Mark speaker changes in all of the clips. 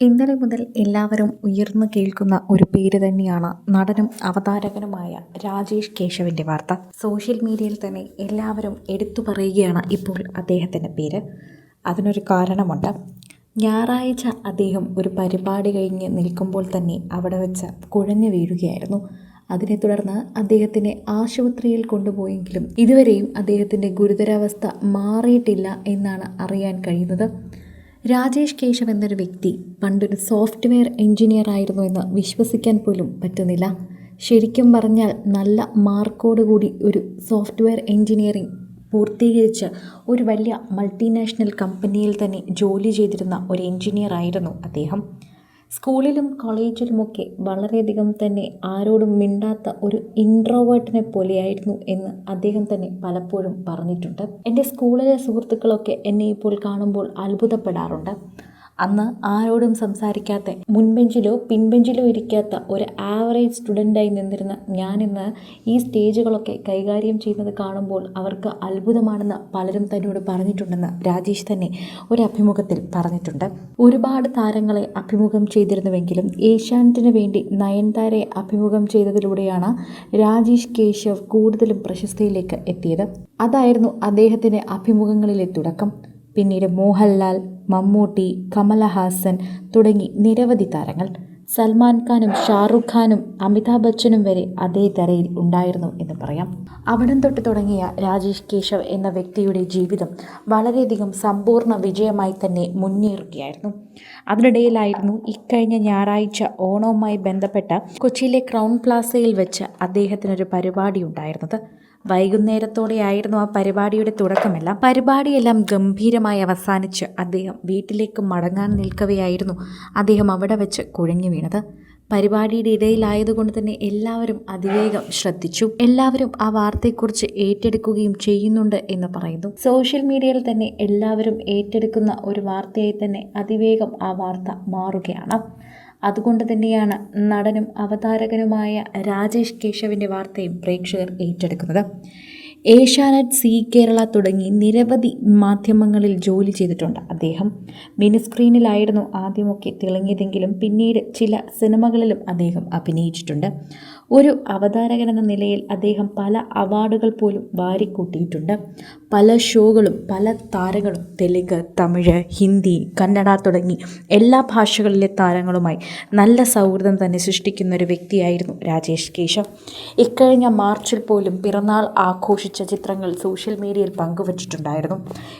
Speaker 1: ഇന്നലെ മുതൽ എല്ലാവരും ഉയർന്നു കേൾക്കുന്ന ഒരു പേര് തന്നെയാണ് നടനും അവതാരകനുമായ രാജേഷ് കേശവന്റെ വാർത്ത. സോഷ്യൽ മീഡിയയിൽ തന്നെ എല്ലാവരും എടുത്തു പറയുകയാണ് ഇപ്പോൾ അദ്ദേഹത്തിന്റെ പേര്. അതിനൊരു കാരണമുണ്ട്. ഞായറാഴ്ച അദ്ദേഹം ഒരു പരിപാടി കഴിഞ്ഞ് നിൽക്കുമ്പോൾ തന്നെ അവിടെ വെച്ച് കുഴഞ്ഞു വീഴുകയായിരുന്നു. അതിനെ തുടർന്ന് അദ്ദേഹത്തിനെ ആശുപത്രിയിൽ കൊണ്ടുപോയെങ്കിലും ഇതുവരെയും അദ്ദേഹത്തിന്റെ ഗുരുതരാവസ്ഥ മാറിയിട്ടില്ല എന്നാണ് അറിയാൻ കഴിയുന്നത്. രാജേഷ് കേശവ് എന്നൊരു വ്യക്തി പണ്ടൊരു സോഫ്റ്റ്വെയർ എഞ്ചിനീയർ ആയിരുന്നു എന്ന് വിശ്വസിക്കാൻ പോലും പറ്റുന്നില്ല. ശരിക്കും പറഞ്ഞാൽ നല്ല മാർക്കോട് കൂടി ഒരു സോഫ്റ്റ്വെയർ എഞ്ചിനീയറിംഗ് പൂർത്തീകരിച്ച് ഒരു വലിയ മൾട്ടിനാഷണൽ കമ്പനിയിൽ തന്നെ ജോലി ചെയ്തിരുന്ന ഒരു എഞ്ചിനീയർ ആയിരുന്നു അദ്ദേഹം. സ്കൂളിലും കോളേജിലുമൊക്കെ വളരെയധികം തന്നെ ആരോടും മിണ്ടാത്ത ഒരു ഇൻട്രോവേർട്ടിനെ പോലെയായിരുന്നു എന്ന് അദ്ദേഹം തന്നെ പലപ്പോഴും പറഞ്ഞിട്ടുണ്ട്. എന്റെ സ്കൂളിലെ സുഹൃത്തുക്കളൊക്കെ എന്നെ ഇപ്പോൾ കാണുമ്പോൾ അത്ഭുതപ്പെടാറുണ്ട്. അന്ന് ആരോടും സംസാരിക്കാത്ത മുൻബെഞ്ചിലോ പിൻബെഞ്ചിലോ ഇരിക്കാത്ത ഒരു ആവറേജ് സ്റ്റുഡന്റായി നിന്നിരുന്ന ഞാനിന്ന് ഈ സ്റ്റേജുകളൊക്കെ കൈകാര്യം ചെയ്യുന്നത് കാണുമ്പോൾ അവർക്ക് അത്ഭുതമാണെന്ന് പലരും തന്നോട് പറഞ്ഞിട്ടുണ്ടെന്ന് രാജേഷ് തന്നെ ഒരു അഭിമുഖത്തിൽ പറഞ്ഞിട്ടുണ്ട്. ഒരുപാട് താരങ്ങളെ അഭിമുഖം ചെയ്തിരുന്നുവെങ്കിലും ഏഷ്യാനെറ്റിന് വേണ്ടി നയൻതാരയെ അഭിമുഖം ചെയ്തതിലൂടെയാണ് രാജേഷ് കേശവ് കൂടുതലും പ്രശസ്തിയിലേക്ക് എത്തിയത്. അതായിരുന്നു അദ്ദേഹത്തിന്റെ അഭിമുഖങ്ങളിലെ തുടക്കം. പിന്നീട് മോഹൻലാൽ മമ്മൂട്ടി കമലഹാസൻ തുടങ്ങി നിരവധി താരങ്ങൾ. സൽമാൻ ഖാനും ഷാറുഖ് ഖാനും അമിതാഭ് ബച്ചനും വരെ അതേ തരയിൽ ഉണ്ടായിരുന്നു എന്ന് പറയാം. അവിടം തൊട്ട് തുടങ്ങിയ രാജേഷ് കേശവ് എന്ന വ്യക്തിയുടെ ജീവിതം വളരെയധികം സമ്പൂർണ വിജയമായി തന്നെ മുന്നേറുകയായിരുന്നു. അതിനിടയിലായിരുന്നു ഇക്കഴിഞ്ഞ ഞായറാഴ്ച ഓണവുമായി ബന്ധപ്പെട്ട കൊച്ചിയിലെ ക്രൗൺ പ്ലാസയിൽ വെച്ച് അദ്ദേഹത്തിനൊരു പരിപാടി ഉണ്ടായിരുന്നത്. വൈകുന്നേരത്തോടെയായിരുന്നു ആ പരിപാടിയുടെ തുടക്കമെല്ലാം. പരിപാടിയെല്ലാം ഗംഭീരമായി അവസാനിച്ച് അദ്ദേഹം വീട്ടിലേക്ക് മടങ്ങാൻ നിൽക്കവെയായിരുന്നു അദ്ദേഹം അവിടെ വെച്ച് കുഴഞ്ഞു വീണത്. പരിപാടിയുടെ ഇടയിലായതുകൊണ്ട് തന്നെ എല്ലാവരും അതിവേഗം ശ്രദ്ധിച്ചു. എല്ലാവരും ആ വാർത്തയെക്കുറിച്ച് ഏറ്റെടുക്കുകയും ചെയ്യുന്നുണ്ട് എന്ന് പറയുന്നു. സോഷ്യൽ മീഡിയയിൽ തന്നെ എല്ലാവരും ഏറ്റെടുക്കുന്ന ഒരു വാർത്തയായി തന്നെ അതിവേഗം ആ വാർത്ത മാറുകയാണ്. അതുകൊണ്ട് തന്നെയാണ് നടനും അവതാരകനുമായ രാജേഷ് കേശവിന്റെ വാർത്തയും പ്രേക്ഷകർ ഏറ്റെടുക്കുന്നത്. ഏഷ്യാനെറ്റ് സി കേരള തുടങ്ങി നിരവധി മാധ്യമങ്ങളിൽ ജോലി ചെയ്തിട്ടുണ്ട്. അദ്ദേഹം മിനിസ്ക്രീനിലായിരുന്നു ആദ്യമൊക്കെ തിളങ്ങിയതെങ്കിലും പിന്നീട് ചില സിനിമകളിലും അദ്ദേഹം അഭിനയിച്ചിട്ടുണ്ട്. ഒരു അവതാരകൻ എന്ന നിലയിൽ അദ്ദേഹം പല അവാർഡുകൾ പോലും വാരിക്കൂട്ടിയിട്ടുണ്ട്. പല ഷോകളും പല താരങ്ങളും തെലുങ്ക് തമിഴ് ഹിന്ദി കന്നഡ തുടങ്ങി എല്ലാ ഭാഷകളിലെ താരങ്ങളുമായി നല്ല സൗഹൃദം തന്നെ സൃഷ്ടിക്കുന്ന ഒരു വ്യക്തിയായിരുന്നു രാജേഷ് കേശവ്. ഇക്കഴിഞ്ഞ മാർച്ചിൽ പോലും പിറന്നാൾ ആഘോഷിച്ച ചിത്രങ്ങൾ സോഷ്യൽ മീഡിയയിൽ പങ്കുവച്ചിട്ടുണ്ടായിരുന്നു.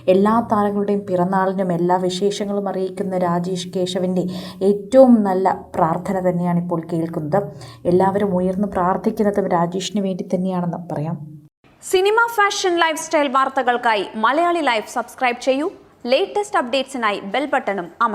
Speaker 1: എല്ലാ താരങ്ങളുടെയും പിറന്നാളിനും എല്ലാ വിശേഷങ്ങളും അറിയിക്കുന്ന രാജേഷ് കേശവിന്റെ ഏറ്റവും നല്ല പ്രാർത്ഥന തന്നെയാണ് ഇപ്പോൾ കേൾക്കുന്നത്. എല്ലാവരും ഉയർന്നു പ്രാർത്ഥിക്കുന്നതും രാജേഷിന് വേണ്ടി തന്നെയാണെന്ന് പറയാം.
Speaker 2: സിനിമ ഫാഷൻ ലൈഫ് സ്റ്റൈൽ വാർത്തകൾക്കായി മലയാളി ലൈഫ് സബ്സ്ക്രൈബ് ചെയ്യൂ. ലേറ്റസ്റ്റ് അപ്ഡേറ്റ്സിനായി ബെൽ ബട്ടണും അമർ